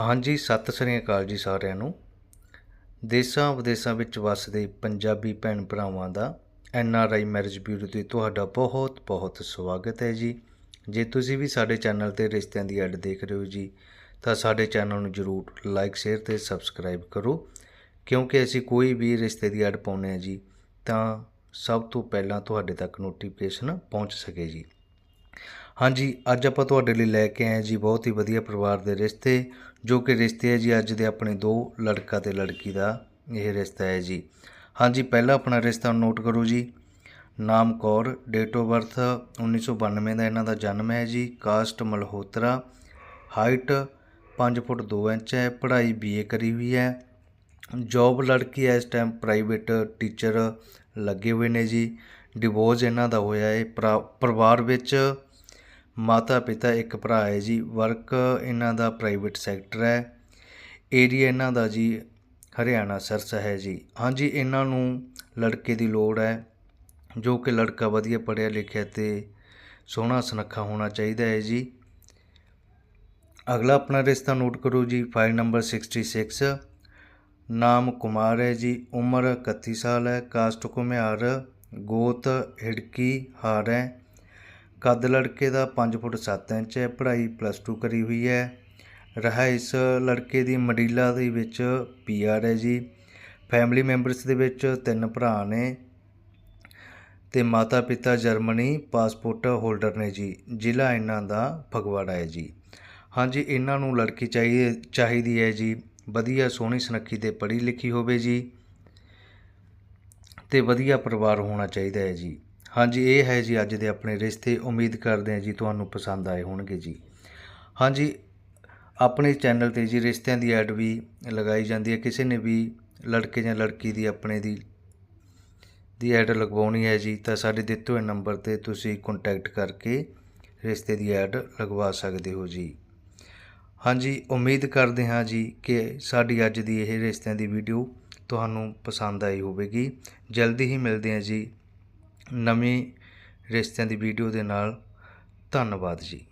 ਹਾਂਜੀ, ਸਤਿ ਸ੍ਰੀ ਅਕਾਲ ਜੀ ਸਾਰਿਆਂ ਨੂੰ। ਦੇਸ਼ਾਂ ਵਿਦੇਸ਼ਾਂ ਵਿੱਚ ਵੱਸਦੇ ਪੰਜਾਬੀ ਭੈਣ ਭਰਾਵਾਂ ਦਾ N R I marriage bureau ਤੇ ਤੁਹਾਡਾ ਬਹੁਤ ਬਹੁਤ ਸਵਾਗਤ ਹੈ ਜੀ। ਜੇ ਤੁਸੀਂ ਵੀ ਸਾਡੇ ਚੈਨਲ ਤੇ ਰਿਸ਼ਤਿਆਂ ਦੀ ਐਡ ਦੇਖ ਰਹੇ ਹੋ ਜੀ, ਤਾਂ ਸਾਡੇ ਚੈਨਲ ਨੂੰ ਜਰੂਰ ਲਾਈਕ, ਸ਼ੇਅਰ ਤੇ ਸਬਸਕ੍ਰਾਈਬ ਕਰੋ। ਕਿਉਂਕਿ ਅਸੀਂ ਕੋਈ ਵੀ ਰਿਸ਼ਤੇ ਦੀ ਐਡ ਪਾਉਂਦੇ ਹਾਂ ਜੀ, ਤਾਂ ਸਭ ਤੋਂ ਪਹਿਲਾਂ ਤੁਹਾਡੇ ਤੱਕ ਨੋਟੀਫਿਕੇਸ਼ਨ ਪਹੁੰਚ ਸਕੇ ਜੀ। ਹਾਂਜੀ, ਅੱਜ ਆਪਾਂ ਤੁਹਾਡੇ ਲਈ ਲੈ ਕੇ ਆਏ ਜੀ ਬਹੁਤ ਹੀ ਵਧੀਆ ਪਰਿਵਾਰ ਦੇ ਰਿਸ਼ਤੇ, ਜੋ ਕਿ ਰਿਸ਼ਤੇ ਹੈ ਜੀ ਅੱਜ ਦੇ ਆਪਣੇ ਦੋ ਲੜਕਾ ਤੇ ਲੜਕੀ ਦਾ ਇਹ ਰਿਸ਼ਤਾ ਹੈ ਜੀ। ਹਾਂਜੀ, ਪਹਿਲਾ ਆਪਣਾ ਰਿਸ਼ਤਾ ਨੋਟ ਕਰੋ ਜੀ। ਨਾਮ ਕੌਰ ਡੇਟ ਆਫ ਬਰਥ 1992 ਦਾ ਇਹਨਾਂ ਦਾ ਜਨਮ ਹੈ ਜੀ। Caste Malhotra height 5 foot 2 inch ਹੈ, ਪੜ੍ਹਾਈ ਬੀਏ ਕਰੀ ਹੋਈ ਹੈ। ਜੌਬ ਲੜਕੀ ਹੈ, ਇਸ ਟਾਈਮ ਪ੍ਰਾਈਵੇਟ ਟੀਚਰ ਲੱਗੇ ਹੋਏ ਨੇ ਜੀ। ਡਿਵੋਰਸ ਇਹਨਾਂ ਦਾ ਹੋਇਆ ਹੈ। ਭਰਾ- ਪਰਿਵਾਰ ਵਿੱਚ ਮਾਤਾ ਪਿਤਾ ਇੱਕ ਭਰਾ ਹੈ ਜੀ। ਵਰਕ ਇਹਨਾਂ ਦਾ ਪ੍ਰਾਈਵੇਟ ਸੈਕਟਰ ਹੈ। ਏਰੀਆ ਇਹਨਾਂ ਦਾ ਜੀ ਹਰਿਆਣਾ ਸਰਸਾ ਹੈ ਜੀ। ਹਾਂਜੀ, ਇਹਨਾਂ ਨੂੰ ਲੜਕੇ ਦੀ ਲੋੜ ਹੈ, ਜੋ ਕਿ ਲੜਕਾ ਵਧੀਆ ਪੜ੍ਹਿਆ ਲਿਖਿਆ ਤੇ ਸੋਹਣਾ ਸੁਨੱਖਾ ਹੋਣਾ ਚਾਹੀਦਾ ਹੈ ਜੀ। ਅਗਲਾ ਆਪਣਾ ਰਿਸ਼ਤਾ ਨੋਟ ਕਰੋ ਜੀ, ਫਾਈਲ ਨੰਬਰ 66 ਨਾਮ ਕੁਮਾਰ ਹੈ ਜੀ, ਉਮਰ 31 ਸਾਲ ਹੈ। ਕਾਸਟ ਘੁਮਿਆਰ, ਗੋਤ, ਹਿੜਕੀ, ਹਾਰ ਹੈ। ਕੱਦ ਲੜਕੇ ਦਾ 5 ਫੁੱਟ 7 ਇੰਚ ਹੈ, ਪੜ੍ਹਾਈ ਪਲੱਸ 2 ਕਰੀ ਹੋਈ ਹੈ। ਰਹਾਇਸ਼ ਲੜਕੇ ਦੀ ਮਡੀਲਾ ਦੇ ਵਿੱਚ ਪੀਆਰ ਹੈ ਜੀ। ਫੈਮਿਲੀ ਮੈਂਬਰਸ ਦੇ ਵਿੱਚ ਤਿੰਨ ਭਰਾ ਨੇ ਤੇ ਮਾਤਾ ਪਿਤਾ ਜਰਮਨੀ ਪਾਸਪੋਰਟ ਹੋਲਡਰ ਨੇ ਜੀ। ਜ਼ਿਲ੍ਹਾ ਇਹਨਾਂ ਦਾ ਫਗਵਾੜਾ ਹੈ ਜੀ। ਹਾਂਜੀ, ਇਹਨਾਂ ਨੂੰ ਲੜਕੀ ਚਾਹੀਏ, ਚਾਹੀਦੀ ਹੈ ਜੀ। ਵਧੀਆ ਸੋਹਣੀ ਸੁਨੱਖੀ ਤੇ ਪੜ੍ਹੀ ਲਿਖੀ ਹੋਵੇ ਜੀ ਤੇ ਵਧੀਆ ਪਰਿਵਾਰ ਹੋਣਾ ਚਾਹੀਦਾ ਹੈ ਜੀ। ਹਾਂਜੀ, ਇਹ ਹੈ ਜੀ ਅੱਜ ਦੇ ਆਪਣੇ ਰਿਸ਼ਤੇ। ਉਮੀਦ ਕਰਦੇ ਹਾਂ ਜੀ ਤੁਹਾਨੂੰ ਪਸੰਦ ਆਏ ਹੋਣਗੇ ਜੀ। ਹਾਂਜੀ, ਆਪਣੇ ਚੈਨਲ ਤੇ ਜੀ ਰਿਸ਼ਤਿਆਂ ਦੀ ਐਡ ਵੀ ਲਗਾਈ ਜਾਂਦੀ ਹੈ। ਕਿਸੇ ਨੇ ਵੀ ਲੜਕੇ ਜਾਂ ਲੜਕੀ ਦੀ ਆਪਣੇ ਦੀ ਦੀ ਐਡ ਲਗਵਾਉਣੀ ਹੈ ਜੀ, ਤਾਂ ਸਾਡੇ ਦਿੱਤੇ ਹੋਏ ਨੰਬਰ ਤੇ ਤੁਸੀਂ ਕੰਟੈਕਟ ਕਰਕੇ ਰਿਸ਼ਤੇ ਦੀ ਐਡ ਲਗਵਾ ਸਕਦੇ ਹੋ ਜੀ। ਹਾਂਜੀ, ਉਮੀਦ ਕਰਦੇ ਹਾਂ ਜੀ ਕਿ ਸਾਡੀ ਅੱਜ ਦੀ ਇਹ ਰਿਸ਼ਤਿਆਂ ਦੀ ਵੀਡੀਓ ਤੁਹਾਨੂੰ ਪਸੰਦ ਆਈ ਹੋਵੇਗੀ। ਜਲਦੀ ਹੀ ਮਿਲਦੇ ਹਾਂ ਜੀ ਨਵੇਂ ਰਿਸ਼ਤਿਆਂ ਦੀ ਵੀਡੀਓ ਦੇ ਨਾਲ ਧੰਨਵਾਦ ਜੀ।